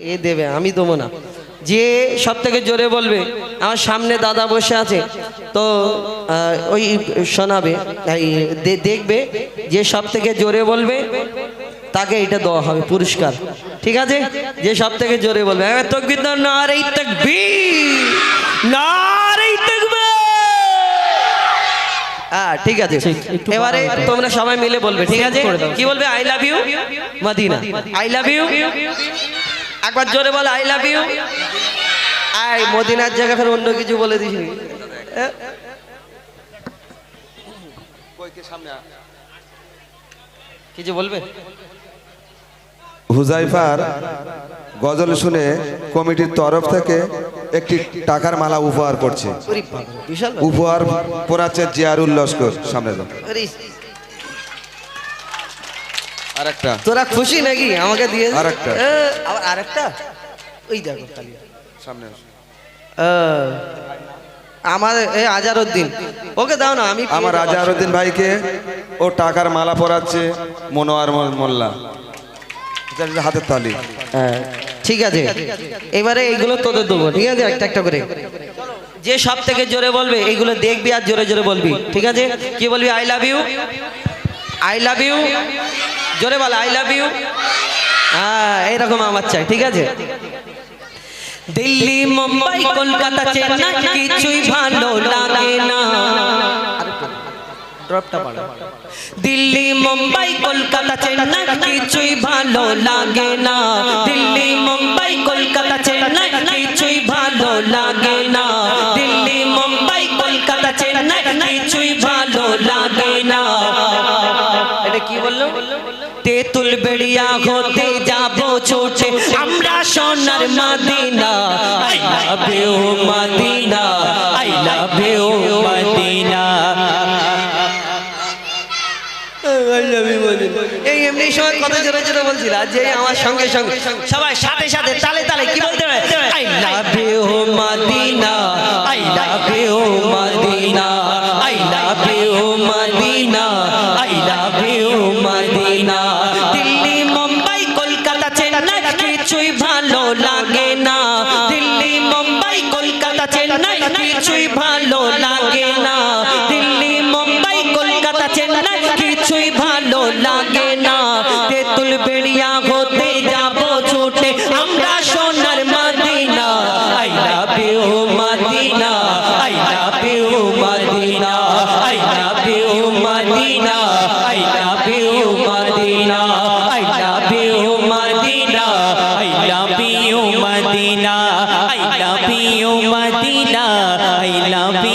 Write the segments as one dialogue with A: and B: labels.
A: এ দেবে আমি দেবো না। যে সব থেকে জোরে বলবে আমার সামনে দাদা বসে আছে তো ওই শোনাবে দেখবে যে সব থেকে জোরে বলবে তাকে এটা দেওয়া হবে পুরস্কার। ঠিক আছে? যে সব থেকে জোরে বলবে হ্যাঁ তকবির দাও নারেই তকবীর নারেই তকবীর। হ্যাঁ ঠিক আছে। এবারে তোমরা সবাই মিলে বলবে ঠিক আছে? কি বলবে? I love you Madina. I love you একবার জোরে বল আই লাভ ইউ আই মদিনার জায়গা ফের অন্য কিছু বলে দিস কিছু বলবে?
B: হুজাইফার গজল শুনে কমিটির তরফ থেকে একটি টাকার মালা উপহার করছে উপহার পড়াচ্ছে জিয়ারুল লস্কর সামনে যাও
A: ওরে,
B: আর একটা
A: তোরা খুশি নাকি? আমাকে দিয়ে
B: আরেকটা।
A: এ, আবার আরেকটা? ওই দেখো খালি।
B: সামনে
A: আমার এ আজারউদ্দিন। ওকে দাও না আমি
B: আমার রাজারউদ্দিন ভাইকে ও টাকার মালা পরাচ্ছে মনোয়ার মোল্লা। হাতের তালি।
A: হ্যাঁ, ঠিক আছে। এবারে এইগুলো তোদের দেবো ঠিক আছে? একটা একটা করে। যে সব থেকে জোরে বলবে এইগুলো দেখবি আর জোরে জোরে বলবি ঠিক আছে? কি বলবি? I love you I love you জোরে বল আই লাভ ইউ হ্যাঁ এইরকম আমার চাই ঠিক আছে দিল্লি মুম্বাই কলকাতা চেন্নাই কিছুই ভালো লাগে না ড্রপটা দিল্লি মুম্বাই কলকাতা চেন্নাই কিছুই ভালো লাগে না দিল্লি মুম্বাই কলকাতা চেন্নাই কিছুই ভালো লাগে না তেতুল বেড়িয়া হতে যাব ছোটে। আমরা সোনার Madina I love you Madina I love you Madina. এই এমনি সময় কত জোরে জোরে বলছিল আর যে আমার সঙ্গে সঙ্গে। সবাই সাথে সাথে তালে তালে কি বলতে হবে I love you Madina I love you Madina I love you Madina. নবী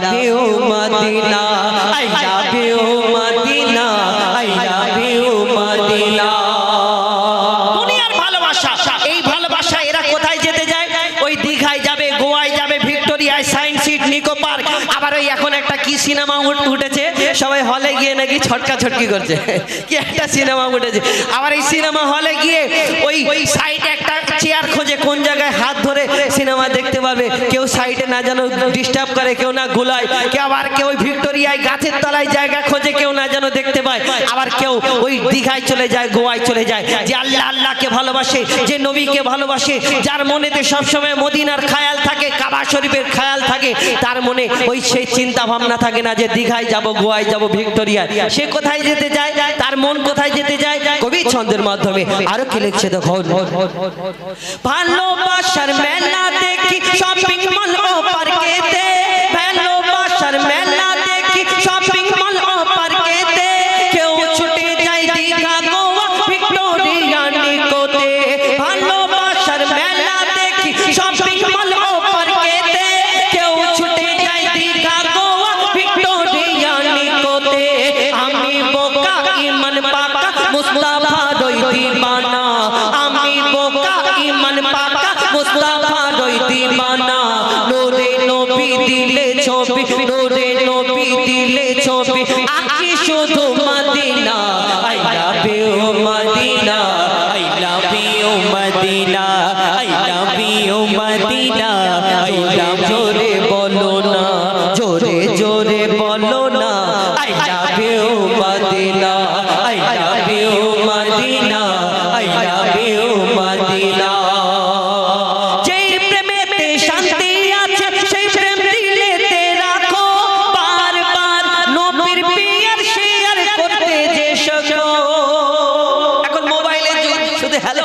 A: love you, Madina. I love you, Madina. I. দুনিয়ার ভালোবাসা এই ভালোবাসা এরা কোথায় যেতে যায় ওই দীঘায় যাবে গোয়ায় যাবে ভিক্টোরিয়ায় সায়েন্স সিট নিকো পার্ক আবার ওই এখন একটা কি সিনেমা উঠেছে? সবাই হলে গিয়ে নাকি ছটকা ছটকি করছে। কি একটা সিনেমা উঠেছে। আবার এই সিনেমা হলে গিয়ে ওই সাইডে একটা চেয়ার খোঁজে কোন জায়গায় হাত ধরে সিনেমা দেখতে পারবে কেউ সাইডে না যেন ডিস্টার্ব করে, কেউ না গুলায়, কেউ আবার কেউ ভিক্টোরিয়ায় গাছের তলায় জায়গা খোঁজে, কেউ না যেন দেখতে পায়। আবার কেউ ওই দীঘায় চলে যায়, গোয়ায় চলে যায়। যে আল্লাহ আল্লাহকে ভালোবাসে, যে নবীকে ভালোবাসে, যার মনেতে সবসময় মদিনার খায়াল থাকে, কাবা শরীফের খায়াল থাকে, তার মনে ওই সেই চিন্তা ভাবনা থাকে না যে দীঘায় যাব, গোয়ায় যাব ভিক্টোরিয়া সে কোথায় যেতে যায় তার মন কোথায় যেতে যায় কবি ছন্দের মাধ্যমে। আরও কি লিখছে দেখো ভালোবাসার মেলা দেখি। মুস্তাফা রই দিবানা নোরে নবী দিলে ছবি, নোরে নবী দিলে ছবি। আঁকি শুধু Madina, I love you Madina, I love you Madina, I love you Madina.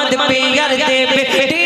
A: Mohammad peer দেবে।